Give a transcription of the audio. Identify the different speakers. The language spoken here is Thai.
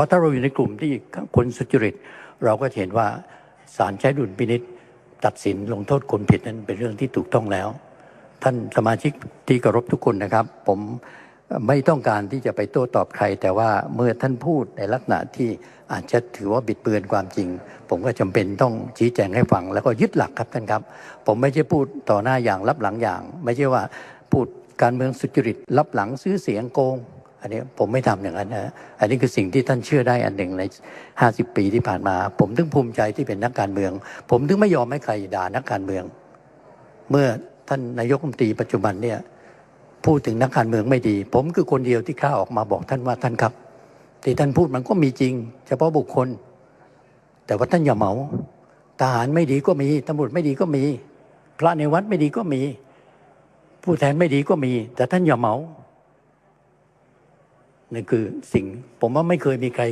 Speaker 1: ราะถ้าเราอยู่ในกลุ่มที่คนสุจริต เราก็เห็นว่าศาลใช้ดุลพินิษตัดสินลงโทษคนผิดนั้นเป็นเรื่องที่ถูกต้องแล้ว ท่านสมาชิกที่เคารพทุกคนนะครับ ผมไม่ต้องการที่จะไปโต้ตอบใคร แต่ว่าเมื่อท่านพูดในลักษณะที่อาจจะถือว่าบิดเบือนความจริง ผมก็จำเป็นต้องชี้แจงให้ฟัง แล้วก็ยึดหลักครับท่านครับ ผมไม่ใช่พูดต่อหน้าอย่างรับหลังอย่าง ไม่ใช่ว่าพูดการเมืองสุจริตรับหลังซื้อเสียงโกง อันนี้ผมไม่ทำอย่างนั้นนะอันนี้คือสิ่งที่ท่านเชื่อได้อันหนึ่งใน 50 ปีที่ผ่านมา ผมถึงภูมิใจที่เป็นนักการเมือง ผมถึงไม่ยอมให้ใครด่านักการเมือง เมื่อท่านนายกรัฐมนตรีปัจจุบันเนี่ยพูดถึงนักการเมืองไม่ดี ผมคือคนเดียวที่กล้าออกมาบอกท่านว่าท่านครับที่ท่านพูดมันก็มีจริง เฉพาะบุคคล แต่ว่าท่านอย่าเหมาทหารไม่ดีก็มีตำรวจไม่ดีก็มี พระในวัดไม่ดีก็มี ผู้แทนไม่ดีก็มี แต่ท่านอย่าเหมา นั่นคือสิ่งผมว่าไม่เคยมีใคร